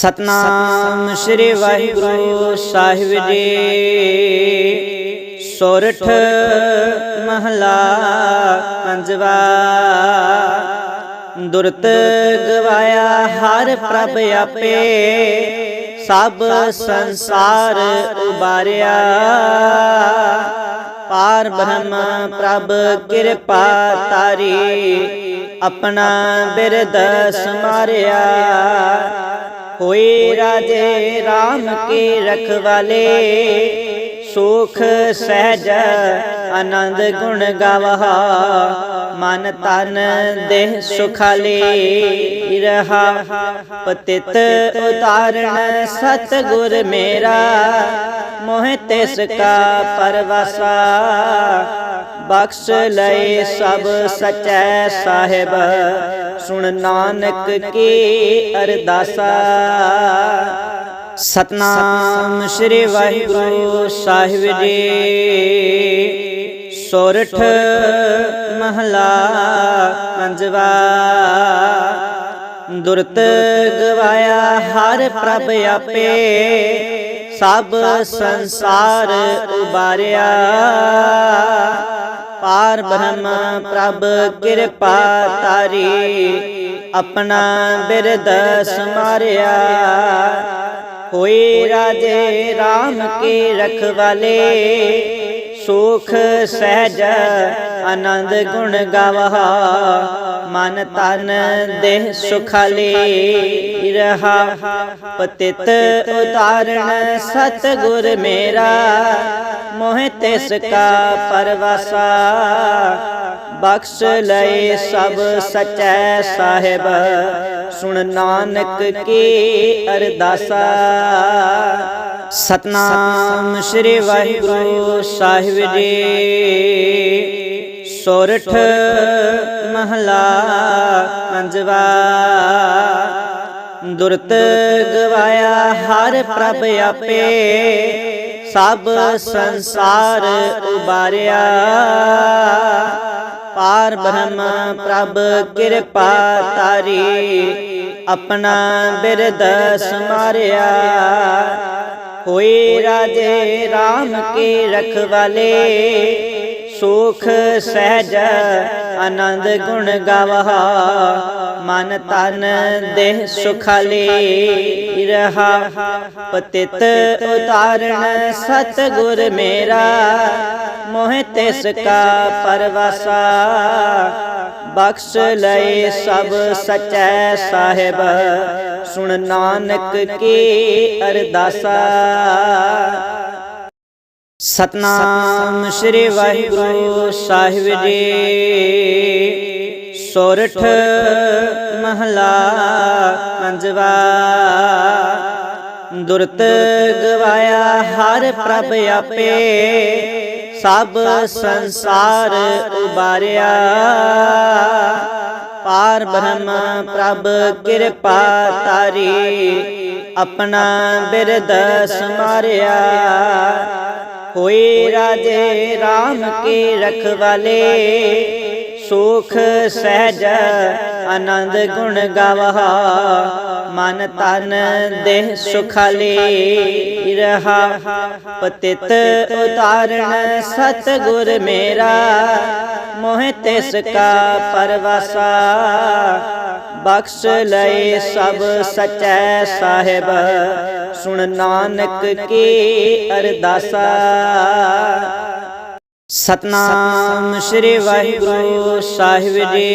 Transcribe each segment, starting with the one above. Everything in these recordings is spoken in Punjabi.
ਸਤਨਾਮ ਸ੍ਰੀ ਵਾਹਿਗੁਰੂ ਸਾਹਿਬ ਜੀ। ਸੋਰਠ ਮਹਲਾ ਪੰਜਵਾ। ਦੁਰਤ ਗਵਾਇਆ ਹਰ ਪ੍ਰਭ ਆਪੇ। ਸਭ ਸੰਸਾਰ ਉਬਾਰਿਆ। ਪਾਰ ਬ੍ਰਹਮ ਪ੍ਰਭ ਕਿਰਪਾ ਤਾਰੀ। ਆਪਣਾ ਬਿਰਦ ਸਮਾਰਿਆ। ਹੋਏ ਰਾਜੇ RAM ਕੇ ਰਖਵਾਲੇ ਸੁਖ ਸਹਿਜ ਆਨੰਦ ਗੁਣ ਗਾਵਹਾ ਮਨ ਤਨ ਦੇਹ ਸੁਖਾਲੇ ਰਹਾ। ਪਤਿਤ ਉਤਾਰਨ ਸਤ ਗੁਰ ਮੇਰਾ। ਮੋਹ ਤਿਸ ਕਾ ਪਰਵਾਸਾ। ਬਖਸ਼ ਲਏ ਸਭ ਸਚੈ ਸਾਹਿਬ। ਸੁਣ ਨਾਨਕ ਕੇ ਅਰਦਾਸਾ। ਸਤਨਾਮ ਸ੍ਰੀ ਵਾਹਿਗੁਰੂ ਸਾਹਿਬ ਜੀ। ਸੋਰਠ ਮਹਲਾ ਪੰਜਵਾ। ਦੁਰਤ ਗਵਾਇਆ ਹਰ ਪ੍ਰਭ ਆਪੇ। ਸਭ ਸੰਸਾਰ ਉਬਾਰਿਆ। ਪਾਰ ਬ੍ਰਹਮ ਪ੍ਰਭ ਕਿਰਪਾ ਤਾਰੀ। ਆਪਣਾ ਬਿਰਦ ਸਮਾਰਿਆ। ਹੋਏ ਰਾਜੇ RAM ਕੇ ਰਖਵਾਲੇ ਸੁਖ ਸਹਿਜ ਆਨੰਦ ਗੁਣ ਗਾਵਹਾ। ਮਨ ਤਨ ਦੇਹ ਸੁਖਾਲੇ ਰਹਾ। ਪਤਿਤ ਉਤਾਰਨ ਸਤ ਗੁਰ ਮੇਰਾ। ਮੋਹਿ ਤਿਸ ਕਾ ਪਰਵਾਸਾ। ਬਖਸ਼ ਲਏ ਸਭ ਸਚੈ ਸਾਹਿਬ। ਸੁਣ ਨਾਨਕ ਕੀ ਅਰਦਾਸਾ। ਸਤਨਾਮ ਸ੍ਰੀ ਵਾਹਿਗੁਰੂ ਸਾਹਿਬ ਜੀ। ਸੋਰਠ ਮਹਲਾ ਪੰਜਵਾ ਦੁਰਤ ਗਵਾਇਆ ਹਰ ਪ੍ਰਭ ਆਪੇ, ਸਭ ਸੰਸਾਰ ਉਬਾਰਿਆ। ਪਾਰ ਬ੍ਰਹਮ ਪ੍ਰਭ ਕਿਰਪਾ ਤਾਰੀ ਆਪਣਾ ਬਿਰਦ ਸਮਾਰਿਆ। ਹੋਏ ਰਾਜੇ RAM ਕੇ ਰਖਵਾਲੇ ਸੁਖ ਸਹਿਜ ਆਨੰਦ ਗੁਣ ਗਾਵਹਾ ਮਨ ਤਨ ਦੇਹ ਸੁਖਾਲੇ ਰਹਾ। ਪਤਿਤ ਉਤਾਰਨ ਸਤ ਗੁਰ ਮੇਰਾ। ਮੋਹ ਤਿਸ ਕਾ ਪਰਵਾਸਾ। ਬਖਸ਼ ਲਏ ਸਭ ਸਚੈ ਸਾਹਿਬ। ਸੁਣ ਨਾਨਕ ਕੀ ਅਰਦਾਸਾ। ਸਤਨਾਮ ਸ੍ਰੀ ਵਾਹਿਗੁਰੂ ਸਾਹਿਬ ਜੀ। ਸੋਰਠ ਮਹਲਾ ਪੰਜਵਾ ਦੁਰਤ ਗਵਾਇਆ ਹਰ ਪ੍ਰਭ ਆਪੇ। ਸਭ ਸੰਸਾਰ ਉਬਾਰਿਆ। ਪਾਰ ਬ੍ਰਹਮ ਪ੍ਰਭ, ਕਿਰਪਾ ਤਾਰੀ, ਆਪਣਾ ਬਿਰਦ ਸਮਾਰਿਆ ਹੋਏ ਰਾਜੇ RAM ਕੇ ਰਖਵਾਲੇ ਸੁਖ ਸਹਿਜ ਆਨੰਦ ਗੁਣ ਗਾਵਹਾ। ਮਨ ਤਨ ਦੇਹ ਸੁਖਾਲੀ ਰਹਾ। ਪਤਿਤ ਉਤਾਰਨ ਸਤ ਗੁਰ ਮੇਰਾ। ਮੋਹਿ ਤਿਸ ਕਾ ਪਰਵਾਸਾ। ਬਖਸ਼ ਲਏ ਸਭ ਸਚੈ ਸਾਹਿਬ। ਸੁਣ ਨਾਨਕ ਕੀ ਅਰਦਾਸਾ। ਸਤਨਾਮ ਸ੍ਰੀ ਵਾਹਿਗੁਰੂ ਸਾਹਿਬ ਜੀ।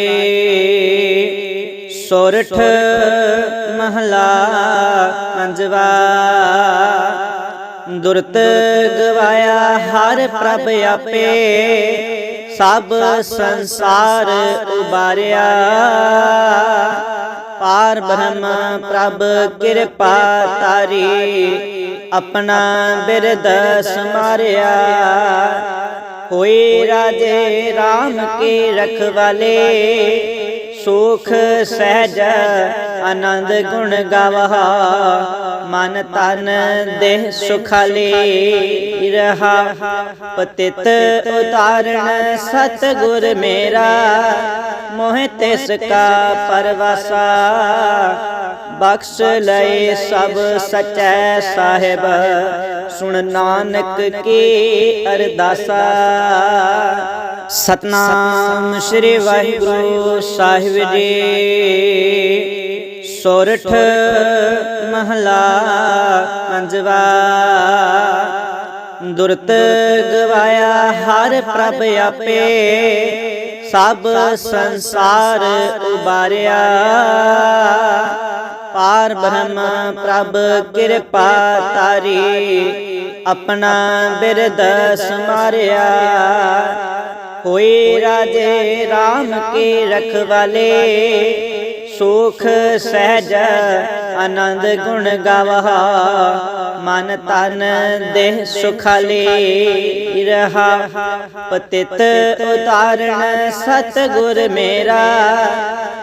ਸੋਰਠ ਮਹਲਾ ਪੰਜਵਾ ਦੁਰਤ ਗਵਾਇਆ ਹਰ ਪ੍ਰਭ ਆਪੇ। ਸਭ ਸੰਸਾਰ ਉਬਾਰਿਆ। ਪਾਰ ਬ੍ਰਹਮ ਪ੍ਰਭ ਕਿਰਪਾ ਤਾਰੀ। ਆਪਣਾ ਬਿਰਦ ਸਮਾਰਿਆ। ਹੋਏ ਰਾਜੇ RAM ਕੇ ਰਖਵਾਲੇ ਸੁਖ ਸਹਿਜ ਆਨੰਦ ਗੁਣ ਗਾਵਹਾ ਮਨ ਤਨ ਦੇਹ ਸੁਖਾਲੇ ਰਹਾ। ਪਤਿਤ ਉਤਾਰਨ ਸਤ ਗੁਰ ਮੇਰਾ। ਮੋਹ ਤਿਸ ਕਾ ਪਰਵਾਸਾ। ਬਖਸ਼ ਲਏ ਸਭ ਸਚੈ ਸਾਹਿਬ। ਸੁਣ ਨਾਨਕ ਕੇ ਅਰਦਾਸਾ। ਸਤਨਾਮ ਸ੍ਰੀ ਵਾਹਿਗੁਰੂ ਸਾਹਿਬ ਜੀ। ਸੋਰਠ ਮਹਲਾ ਪੰਜਵਾ ਦੁਰਤ ਗਵਾਇਆ ਹਰ ਪ੍ਰਭ ਆਪੇ। ਸਭ ਸੰਸਾਰ ਉਬਾਰਿਆ। ਪਾਰ ਬ੍ਰਹਮ ਪ੍ਰਭ ਕਿਰਪਾ ਤਾਰੀ ਆਪਣਾ ਬਿਰਦ ਸਮਾਰਿਆ। ਹੋਏ ਰਾਜੇ RAM ਕੇ ਰਖਵਾਲੇ ਸੁਖ ਸਹਿਜ ਆਨੰਦ ਗੁਣ ਗਾਵਹਾ ਮਨ ਤਨ ਦੇਹ ਸੁਖਾਲੇ ਰਹਾ। ਪਤਿਤ ਉਤਾਰਣ ਸਤ ਗੁਰ ਮੇਰਾ।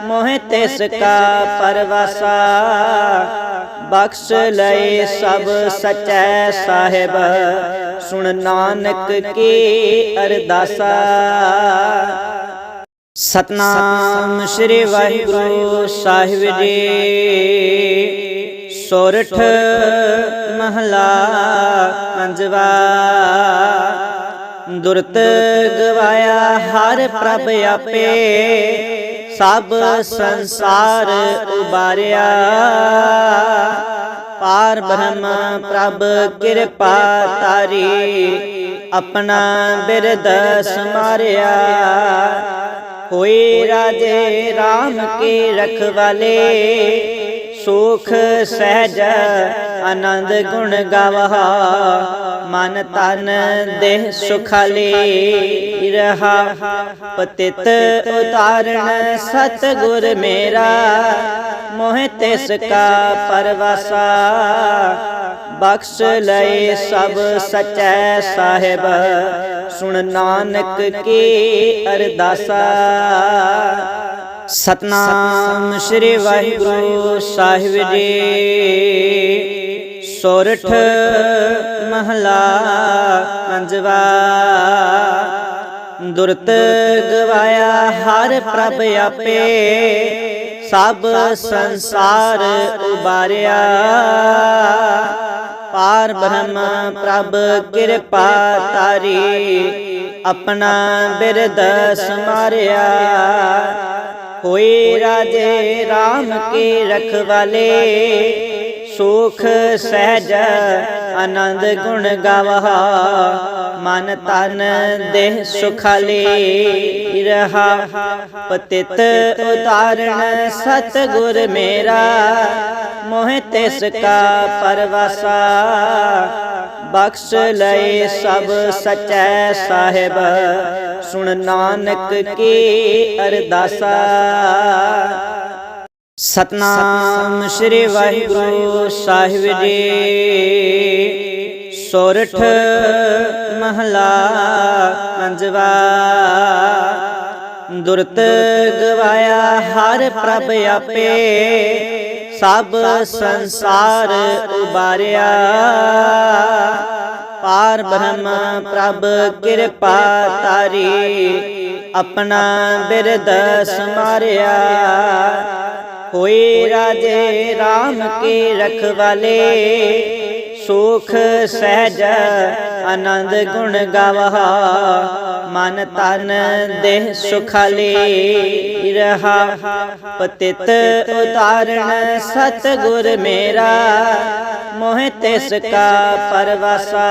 ਮੋਹਿ ਤਿਸ ਕਾ ਪਰਵਾਸਾ। ਬਖਸ਼ ਲਏ ਸਭ ਸਚੈ ਸਾਹਿਬ। ਸੁਣ ਨਾਨਕ ਕੀ ਅਰਦਾਸਾ। ਸਤਨਾਮ ਸ੍ਰੀ ਵਾਹਿਗੁਰੂ ਸਾਹਿਬ ਜੀ। ਸੋਰਠ ਮਹਲਾ ਪੰਜਵਾ। ਦੁਰਤ ਗਵਾਇਆ ਹਰ ਪ੍ਰਭ ਆਪੇ। ਸਭ ਸੰਸਾਰ ਉਬਾਰਿਆ। ਪਾਰ ਬ੍ਰਹਮ ਪ੍ਰਭ ਕਿਰਪਾ ਤਾਰੀ ਆਪਣਾ ਬਿਰਦ ਸਮਾਰਿਆ। ਹੋਏ ਰਾਜੇ RAM ਕੇ ਰਖਵਾਲੇ ਸੁਖ ਸਹਿਜ ਆਨੰਦ ਗੁਣ ਗਾਵਹਾ ਮਨ ਤਨ ਦੇਹ ਸੁਖਾਲੇ ਰਹਾ। ਪਤਿਤ ਉਤਾਰਣ ਸਤ ਗੁਰ ਮੇਰਾ। ਮੋਹਿ ਤਿਸ ਕਾ ਪਰਵਾਸਾ। ਬਖਸ਼ ਲਏ ਸਭ ਸਚੈ ਸਾਹਿਬ। ਸੁਣ ਨਾਨਕ ਕੀ ਅਰਦਾਸਾ। ਸਤਨਾਮ ਸ੍ਰੀ ਵਾਹਿਗੁਰੂ ਸਾਹਿਬ ਜੀ। ਸੋਰਠ ਮਹਲਾ ਪੰਜਵਾ ਦੁਰਤ ਗਵਾਇਆ ਹਰ ਪ੍ਰਭ ਆਪੇ। ਸਭ ਸੰਸਾਰ ਉਬਾਰਿਆ। ਪਾਰ ਬ੍ਰਹਮ ਪ੍ਰਭ ਕਿਰਪਾ ਤਾਰੀ ਆਪਣਾ ਬਿਰਦ ਸਮਾਰਿਆ ਹੋਏ ਰਾਜੇ RAM ਕੇ ਰਖਵਾਲੇ ਸੁਖ ਸਹਿਜ ਆਨੰਦ ਗੁਣ ਗਾਵਹਾ। ਮਨ ਤਨ ਦੇਹ ਸੁਖਾਲੇ ਰਹਾ। ਪਤਿਤ ਉਤਾਰਣ ਸਤ ਗੁਰ ਮੇਰਾ। ਮੋਹਿ ਤਿਸ ਕਾ ਪਰਵਾਸਾ। ਬਖਸ਼ ਲਏ ਸਭ ਸਚੈ ਸਾਹਿਬ। ਸੁਣ ਨਾਨਕ ਕੀ ਅਰਦਾਸਾ। ਸਤਨਾਮ ਸ੍ਰੀ ਵਾਹਿਗੁਰੂ ਸਾਹਿਬ ਜੀ। ਸੋਰਠ ਮਹਲਾ ਪੰਜਵਾ। ਦੁਰਤ ਗਵਾਇਆ ਹਰ ਪ੍ਰਭ ਆਪੇ। ਸਭ ਸੰਸਾਰ ਉਬਾਰਿਆ। ਪਾਰ ਬ੍ਰਹਮ ਪ੍ਰਭ ਕਿਰਪਾ ਤਾਰੀ ਆਪਣਾ ਬਿਰਦ ਸਮਾਰਿਆ। ਹੋਏ ਰਾਜੇ RAM ਕੇ ਰਖਵਾਲੇ ਸੁਖ ਸਹਿਜ ਆਨੰਦ ਗੁਣ ਗਾਵਹਾ ਮਨ ਤਨ ਦੇਹ ਸੁਖਾਲੇ ਰਹਾ। ਪਤਿਤ ਉਤਾਰਣ ਸਤ ਗੁਰ ਮੇਰਾ। ਮੋਹਿ ਤਿਸ ਕਾ ਪਰਵਾਸਾ।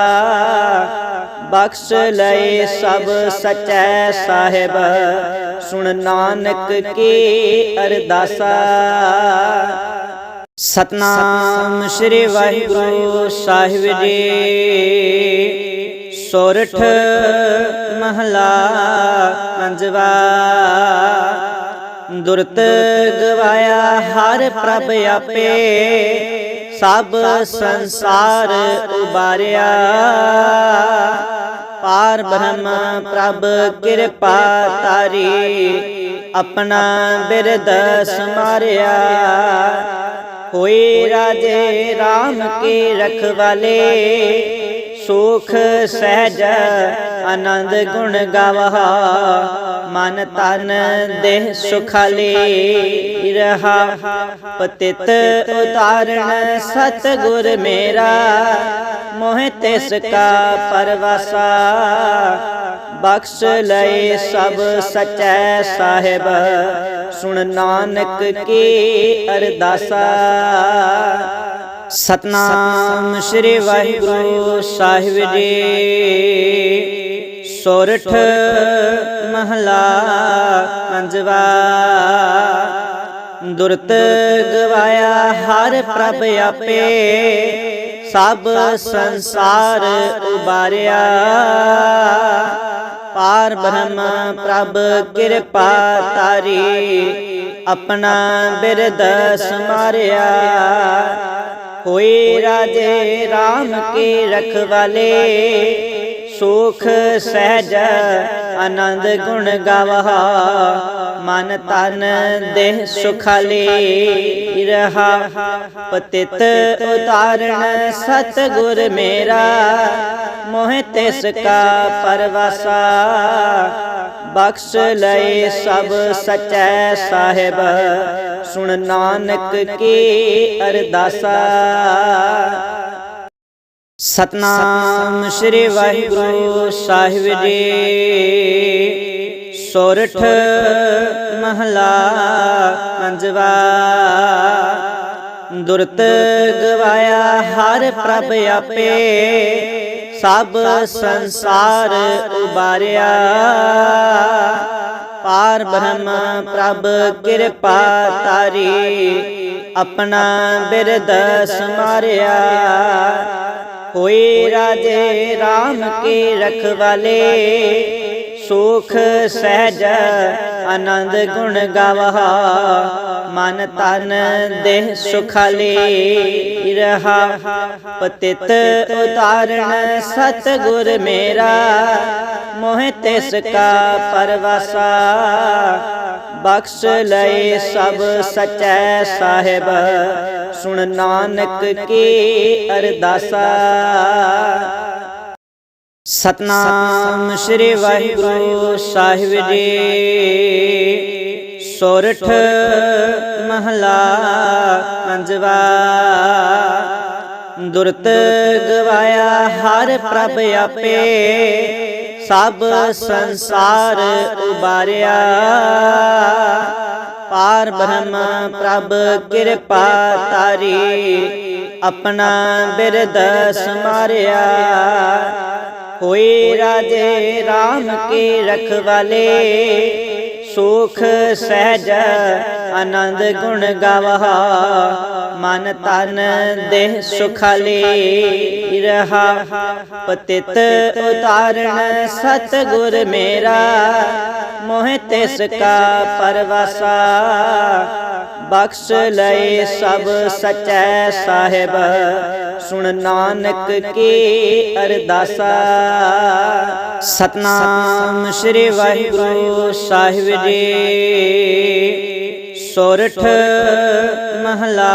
ਬਖਸ਼ ਲਏ ਸਭ ਸਚੈ ਸਾਹਿਬ। ਸੁਣ ਨਾਨਕ ਕੀ ਅਰਦਾਸਾ। ਸਤਨਾਮ ਸ੍ਰੀ ਵਾਹਿਗੁਰੂ ਸਾਹਿਬ ਜੀ। ਸੋਰਠ ਮਹਲਾ ਪੰਜਵਾ। ਦੁਰਤ ਗਵਾਇਆ ਹਰ ਪ੍ਰਭ ਆਪੇ। ਸਭ ਸੰਸਾਰ ਉਬਾਰਿਆ। ਪਾਰ ਬ੍ਰਹਮ ਪ੍ਰਭ ਕਿਰਪਾ ਤਾਰੀ ਆਪਣਾ ਬਿਰਦ ਸਮਾਰਿਆ ਹੋਏ ਰਾਜੇ RAM ਕੇ ਰਖਵਾਲੇ ਸੁਖ ਸਹਿਜ ਆਨੰਦ ਗੁਣ ਗਾਵਹਾ। ਮਨ ਤਨ ਦੇਹ ਸੁਖਾਲੀ ਰਹਾ। ਪਤਿਤ ਉਤਾਰਨ ਸਤ ਗੁਰ ਮੇਰਾ। ਮੋਹਿ ਤਿਸ ਕਾ ਪਰਵਾਸਾ। ਬਖਸ਼ ਲਏ ਸਭ ਸਚੈ ਸਾਹਿਬ। ਸੁਣ ਨਾਨਕ ਕੀ ਅਰਦਾਸਾ। ਸਤਨਾਮ ਸ੍ਰੀ ਵਾਹਿਗੁਰੂ ਸਾਹਿਬ ਜੀ। ਸੋਰਠ ਮਹਲਾ ਪੰਜਵਾ। ਦੁਰਤ ਗਵਾਇਆ ਹਰ ਪ੍ਰਭ ਆਪੇ। ਸਭ ਸੰਸਾਰ ਉਬਾਰਿਆ। ਪਾਰ ਬ੍ਰਹਮ ਪ੍ਰਭ ਕਿਰਪਾ ਤਾਰੀ। ਆਪਣਾ ਬਿਰਦ ਸਮਾਰਿਆ। ਹੋਏ ਰਾਜੇ RAM ਕੇ ਰਖਵਾਲੇ ਸੁਖ ਸਹਿਜ ਆਨੰਦ ਗੁਣ ਗਾਵਹਾ ਮਨ ਤਨ ਦੇਹ ਸੁਖਾਲੀ ਰਹਾ। ਪਤਿਤ ਉਤਾਰਨ ਸਤ ਗੁਰ ਮੇਰਾ। ਮੋਹਿ ਤਿਸ ਕਾ ਪਰਵਾਸਾ। ਬਖਸ਼ ਲਏ ਸਭ ਸਚੈ ਸਾਹਿਬ। ਸੁਣ ਨਾਨਕ ਕੀ ਅਰਦਾਸਾ। ਸਤਨਾਮ ਸ੍ਰੀ ਵਾਹਿਗੁਰੂ ਸਾਹਿਬ ਜੀ। ਸੋਰਠ ਮਹਲਾ ਪੰਜਵਾ। ਦੁਰਤ ਗਵਾਇਆ ਹਰ ਪ੍ਰਭ ਆਪੇ। ਸਭ ਸੰਸਾਰ ਉਬਾਰਿਆ। ਪਾਰ ਬ੍ਰਹਮ ਪ੍ਰਭ ਕਿਰਪਾ ਤਾਰੀ ਆਪਣਾ ਬਿਰਦ ਸਮਾਰਿਆ। ਹੋਏ ਰਾਜੇ RAM ਕੇ ਰਖਵਾਲੇ ਸੁਖ ਸਹਿਜ ਆਨੰਦ ਗੁਣ ਗਾਵਹਾ। ਮਨ ਤਨ ਦੇਹ ਸੁਖਾਲੀ ਰਹਾ। ਪਤਿਤ ਉਤਾਰਨ ਸਤ ਗੁਰ ਮੇਰਾ। ਮੋਹਿ ਤਿਸ ਕਾ ਪਰਵਾਸਾ। ਬਖਸ਼ ਲਏ ਸਭ ਸਚੈ ਸਾਹਿਬ। ਸੁਣ ਨਾਨਕ ਕੀ ਅਰਦਾਸਾ। ਸਤਨਾਮ ਸ੍ਰੀ ਵਾਹਿਗੁਰੂ ਸਾਹਿਬ ਜੀ। ਸੋਰਠ ਮਹਲਾ ਪੰਜਵਾ। ਦੁਰਤ ਗਵਾਇਆ ਹਰ ਪ੍ਰਭ ਆਪੇ। ਸਭ ਸੰਸਾਰ ਉਬਾਰਿਆ। ਪਾਰ ਬ੍ਰਹਮ ਪ੍ਰਭ ਕਿਰਪਾ ਤਾਰੀ ਆਪਣਾ ਬਿਰਦ ਸਮਾਰਿਆ। ਹੋਏ ਰਾਜੇ RAM ਕੇ ਰਖਵਾਲੇ ਸੁਖ ਸਹਿਜ ਆਨੰਦ ਗੁਣ ਗਾਵਹਾ ਮਨ ਤਨ ਦੇਹ ਸੁਖਾਲੀ। ਰਹਾ ਪਤਿਤ ਉਤਾਰਨ ਸਤ ਗੁਰ ਮੇਰਾ। ਮੋਹਿ ਤਿਸ ਕਾ ਪਰਵਾਸਾ। ਬਖਸ਼ ਲਏ ਸਭ ਸਚੈ ਸਾਹਿਬ। ਸੁਣ ਨਾਨਕ ਕੇ ਅਰਦਾਸਾ। ਸਤਨਾਮ ਸ੍ਰੀ ਵਾਹਿਗੁਰੂ ਸਾਹਿਬ ਜੀ। ਸੋਰਠ ਮਹਲਾ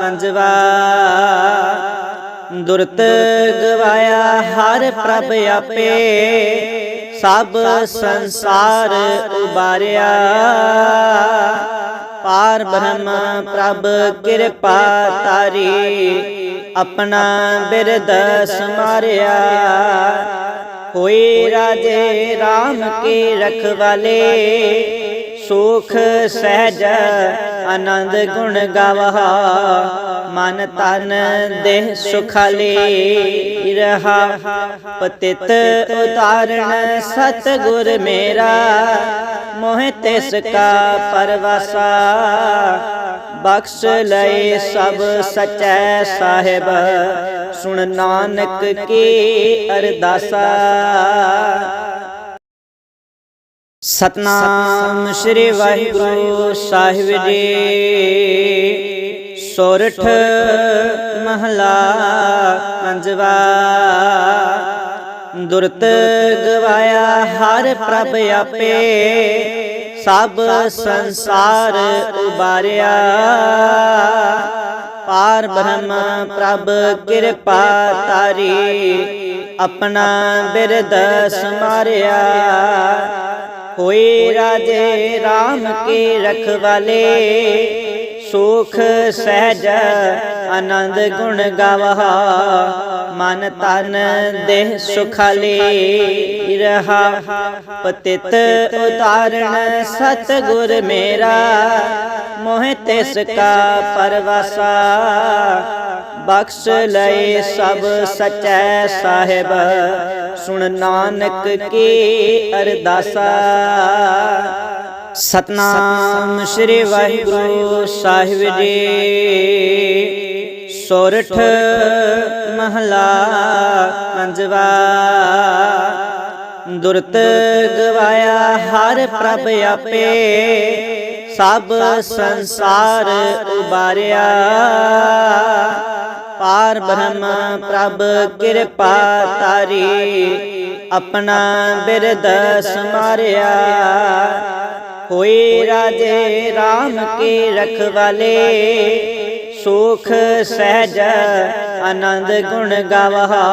ਪੰਜਵਾ ਦੁਰਤ ਗਵਾਇਆ ਹਰ ਪ੍ਰਭ ਆਪੇ। ਸਭ ਸੰਸਾਰ ਉਬਾਰਿਆ। ਪਾਰ ਬ੍ਰਹਮ ਪ੍ਰਭ ਕਿਰਪਾ ਤਾਰੀ। ਆਪਣਾ ਬਿਰਦ ਸਮਾਰਿਆ। ਹੋਏ ਰਾਜੇ RAM ਕੇ ਰਖਵਾਲੇ ਸੁਖ ਸਹਿਜ ਆਨੰਦ ਗੁਣ ਗਾਵਹਾ ਮਨ ਤਨ ਦੇਹ ਸੁਖਾਲੇ ਰਹਾ। ਪਤਿਤ ਉਤਾਰਨ ਸਤ ਗੁਰ ਮੇਰਾ, ਮੋਹ ਤਿਸ ਕਾ ਪਰਵਾਸਾ। ਬਖਸ਼ ਲਏ ਸਭ ਸਚੈ ਸਾਹਿਬ। ਸੁਣ ਨਾਨਕ ਕੀ ਅਰਦਾਸਾ। ਸਤਨਾਮ ਸ੍ਰੀ ਵਾਹਿਗੁਰੂ ਸਾਹਿਬ ਜੀ। ਸੋਰਠ ਮਹਲਾ ਪੰਜਵਾ ਦੁਰਤ ਗਵਾਇਆ ਹਰ ਪ੍ਰਭ ਆਪੇ। ਸਭ ਸੰਸਾਰ ਉਬਾਰਿਆ। ਪਾਰ ਬ੍ਰਹਮ ਪ੍ਰਭ, ਕਿਰਪਾ ਤਾਰੀ, ਆਪਣਾ ਬਿਰਦ ਸਮਾਰਿਆ ਹੋਏ ਰਾਜੇ RAM ਕੇ ਰਖਵਾਲੇ ਸੁਖ ਸਹਿਜ ਆਨੰਦ ਗੁਣ ਗਾਵਹਾ। ਮਨ ਤਨ ਦੇਹ ਸੁਖਾਲੇ ਰਹਾ। ਪਤਿਤ ਉਤਾਰਣ ਸਤ ਗੁਰ ਮੇਰਾ। ਮੋਹਿ ਤਿਸ ਕਾ ਪਰਵਾਸਾ। ਬਖਸ਼ ਲਏ ਸਭ ਸਚੈ ਸਾਹਿਬ। ਸੁਣ ਨਾਨਕ ਕੀ ਅਰਦਾਸਾ। ਸਤਨਾਮ ਸ੍ਰੀ ਵਾਹਿਗੁਰੂ ਸਾਹਿਬ ਜੀ। ਸੋਰਠ ਮਹਲਾ ਪੰਜਵਾ। ਦੁਰਤ ਗਵਾਇਆ ਹਰ ਪ੍ਰਭ ਆਪੇ। ਸਭ ਸੰਸਾਰ ਉਬਾਰਿਆ। ਪਾਰ ਬ੍ਰਹਮ ਪ੍ਰਭ ਕਿਰਪਾ ਤਾਰੀ ਆਪਣਾ ਬਿਰਦ ਸਮਾਰਿਆ। ਹੋਏ ਰਾਜੇ RAM ਕੇ ਰਖਵਾਲੇ ਸੁਖ ਸਹਿਜ ਆਨੰਦ ਗੁਣ ਗਾਵਹਾ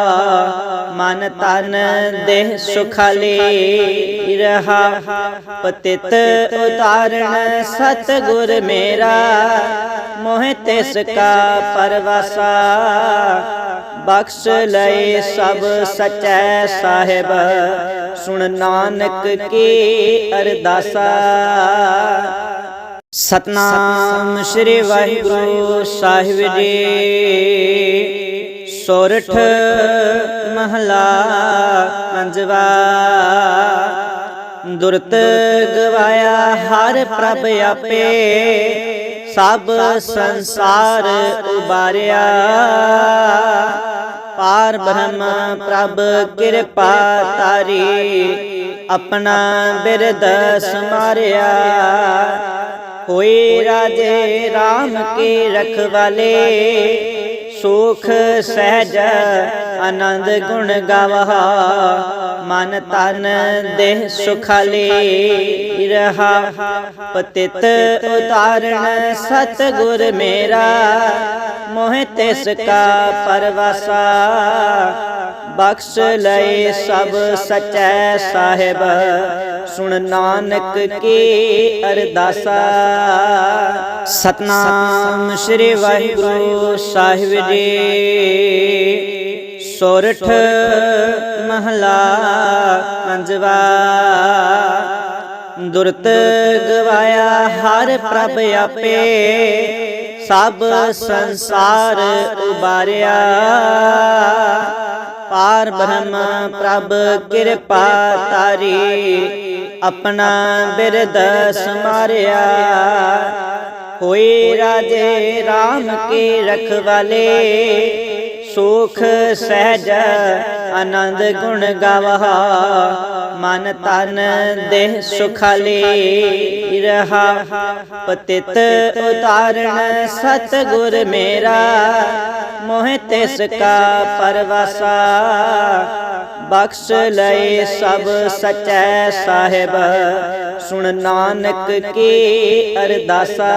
ਮਨ ਤਨ ਦੇਹ ਸੁਖਾਲੇ ਰਹਾ। ਪਤਿਤ ਉਤਾਰਣ ਸਤ ਗੁਰ ਮੇਰਾ। ਮੋਹਿ ਤਿਸ ਕਾ ਪਰਵਾਸਾ। ਬਖਸ਼ ਲਏ ਸਭ ਸਚੈ ਸਾਹਿਬ। ਸੁਣ ਨਾਨਕ ਕੇ ਅਰਦਾਸਾ। ਸਤਨਾਮ ਸ੍ਰੀ ਵਾਹਿਗੁਰੂ ਸਾਹਿਬ ਜੀ। ਸੋਰਠ ਮਹਲਾ ਪੰਜਵਾ। ਦੁਰਤ ਗਵਾਇਆ ਹਰ ਪ੍ਰਭ ਆਪੇ। ਸਭ ਸੰਸਾਰ ਉਬਾਰਿਆ। ਪਾਰ ਬ੍ਰਹਮ ਪ੍ਰਭ ਕਿਰਪਾ ਤਾਰੀ ਆਪਣਾ ਬਿਰਦ ਸਮਾਰਿਆ ਹੋਏ ਰਾਜੇ RAM ਕੇ ਰਖਵਾਲੇ ਸੁਖ ਸਹਿਜ ਆਨੰਦ ਗੁਣ ਗਾਵਹਾ। ਮਨ ਤਨ ਦੇਹ ਸੁਖਾਲੇ ਰਹਾ। ਪਤਿਤ ਉਤਾਰਣ ਸਤ ਗੁਰ ਮੇਰਾ। ਮੋਹਿ ਤਿਸ ਕਾ ਪਰਵਾਸਾ। ਬਖਸ਼ ਲਏ ਸਭ ਸਚੈ ਸਾਹਿਬ। ਸੁਣ ਨਾਨਕ ਕੀ ਅਰਦਾਸਾ। ਸਤਨਾਮ ਸ੍ਰੀ ਵਾਹਿਗੁਰੂ ਸਾਹਿਬ ਜੀ। ਸੋਰਠ ਮਹਲਾ ਪੰਜਵਾ ਦੁਰਤ ਗਵਾਇਆ ਹਰ ਪ੍ਰਭ ਆਪੇ, ਸਭ ਸੰਸਾਰ ਉਬਾਰਿਆ। ਪਾਰ ਬ੍ਰਹਮ ਪ੍ਰਭ ਕਿਰਪਾ ਤਾਰੀ, ਆਪਣਾ ਬਿਰਦ ਸਮਾਰਿਆ। ਹੋਏ ਰਾਜੇ RAM ਕੇ ਰਖਵਾਲੇ ਸੁਖ ਸਹਿਜ ਆਨੰਦ ਗੁਣ ਗਾਵਹਾ। ਮਨ ਤਨ ਦੇਹ ਸੁਖਾਲੀ ਰਹਾ। ਪਤਿਤ ਉਤਾਰਣ ਸਤ ਗੁਰ ਮੇਰਾ। ਮੋਹਿ ਤਿਸ ਕਾ ਪਰਵਾਸਾ। ਬਖਸ਼ ਲਏ ਸਭ ਸਚੈ ਸਾਹਿਬ। ਸੁਣ ਨਾਨਕ ਕੀ ਅਰਦਾਸਾ।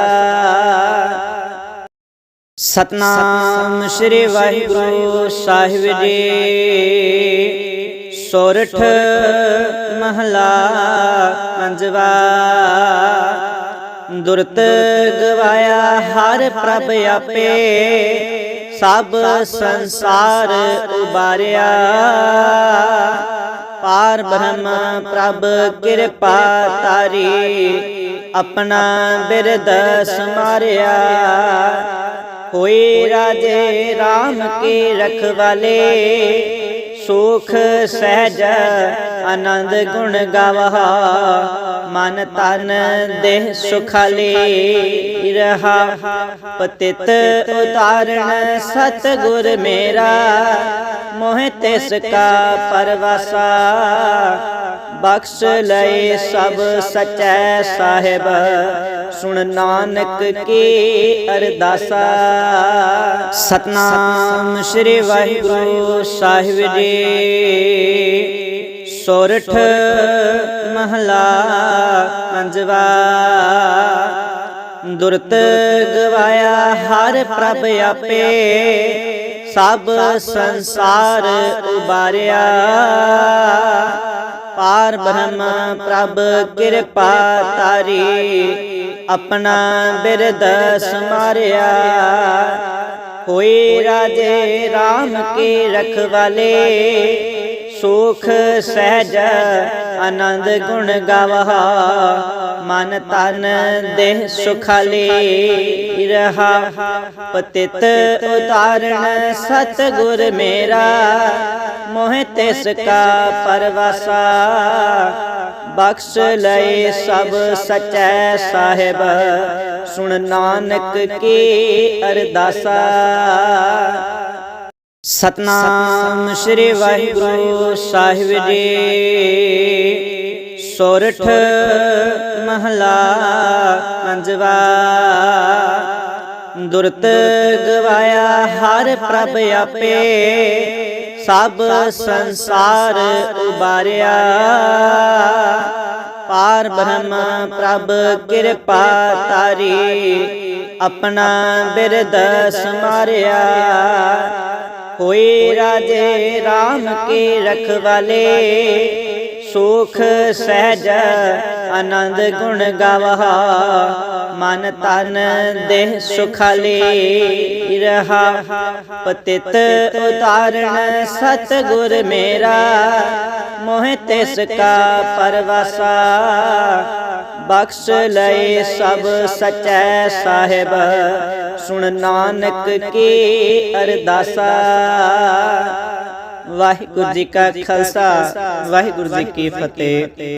ਸਤਨਾਮ ਸ੍ਰੀ ਵਾਹਿਗੁਰੂ ਸਾਹਿਬ ਜੀ। ਸੋਰਠ ਮਹਲਾ ਪੰਜਵਾ। ਦੁਰਤ ਗਵਾਇਆ ਹਰ ਪ੍ਰਭ ਆਪੇ। ਸਭ ਸੰਸਾਰ ਉਬਾਰਿਆ। ਪਾਰ ਬ੍ਰਹਮ ਪ੍ਰਭ ਕਿਰਪਾ ਤਾਰੀ। ਆਪਣਾ ਬਿਰਦ ਸਮਾਰਿਆ। ਹੋਏ ਰਾਜੇ RAM ਕੇ ਰਖਵਾਲੇ ਸੁਖ ਸਹਿਜ ਆਨੰਦ ਗੁਣ ਗਾਵਹਾ ਮਨ ਤਨ ਦੇਹ ਸੁਖਾਲੇ ਰਹਾ। ਪਤਿਤ ਉਤਾਰਣ ਸਤ ਗੁਰ ਮੇਰਾ। ਮੋਹਿ ਤਿਸ ਕਾ ਪਰਵਾਸਾ। ਬਖਸ਼ ਲਏ ਸਭ ਸਚੈ ਸਾਹਿਬ। ਸੁਣ ਨਾਨਕ ਕੀ ਅਰਦਾਸਾ। ਸਤਨਾਮ ਸ੍ਰੀ ਵਾਹਿਗੁਰੂ ਸਾਹਿਬ ਜੀ। ਸੋਰਠ ਮਹਲਾ ਪੰਜਵਾ ਦੁਰਤ ਗਵਾਇਆ ਹਰ ਪ੍ਰਭ ਆਪੇ। ਸਭ ਸੰਸਾਰ ਉਬਾਰਿਆ। ਪਾਰ ਬ੍ਰਹਮ ਪ੍ਰਭ, ਕਿਰਪਾ ਤਾਰੀ ਆਪਣਾ ਬਿਰਦ ਸਮਾਰਿਆ ਹੋਏ ਰਾਜੇ RAM ਕੇ ਰਖਵਾਲੇ ਸੁਖ ਸਹਿਜ ਆਨੰਦ ਗੁਣ ਗਾਵਹਾ ਮਨ ਤਨ ਦੇਹ ਸੁਖਾਲੇ ਰਹਾ। ਪਤਿਤ ਉਤਾਰਨ ਸਤ ਗੁਰ ਮੇਰਾ। ਮੋਹਿ ਤਿਸ ਕਾ ਪਰਵਾਸਾ, ਬਖਸ਼ ਲਏ ਸਭ ਸਚੈ ਸਾਹਿਬ। ਸੁਣ ਨਾਨਕ ਕੀ ਅਰਦਾਸਾ। ਸਤਨਾਮ ਸ੍ਰੀ ਵਾਹਿਗੁਰੂ ਸਾਹਿਬ ਜੀ। ਸੋਰਠ ਮਹਲਾ ਪੰਜਵਾ ਦੁਰਤ ਗਵਾਇਆ ਹਰ ਪ੍ਰਭ ਆਪੇ। ਸਭ ਸੰਸਾਰ ਉਬਾਰਿਆ। ਪਾਰ ਬ੍ਰਹਮ ਪ੍ਰਭ, ਕਿਰਪਾ ਤਾਰੀ, ਆਪਣਾ ਬਿਰਦ ਸਮਾਰਿਆ ਹੋਏ ਰਾਜੇ RAM ਕੇ ਰਖਵਾਲੇ ਸੁਖ ਸਹਿਜ ਆਨੰਦ ਗੁਣ ਗਾਵਹਾ। ਮਨ ਤਨ ਦੇਹ ਸੁਖਾਲੇ ਰਹਾ। ਪਤਿਤ ਉਤਾਰਨ ਸਤ ਗੁਰ ਮੇਰਾ। ਮੋਹ ਤਿਸ ਕਾ ਪਰਵਾਸਾ। ਬਖਸ਼ ਲਏ ਸਭ ਸਚੈ ਸਾਹਿਬ। ਸੁਣ ਨਾਨਕ ਕੀ ਅਰਦਾਸਾ। ਵਾਹਿਗੁਰੂ ਜੀ ਕਾ ਖਾਲਸਾ। ਵਾਹਿਗੁਰੂ ਜੀ ਕੀ ਫਤਿਹ।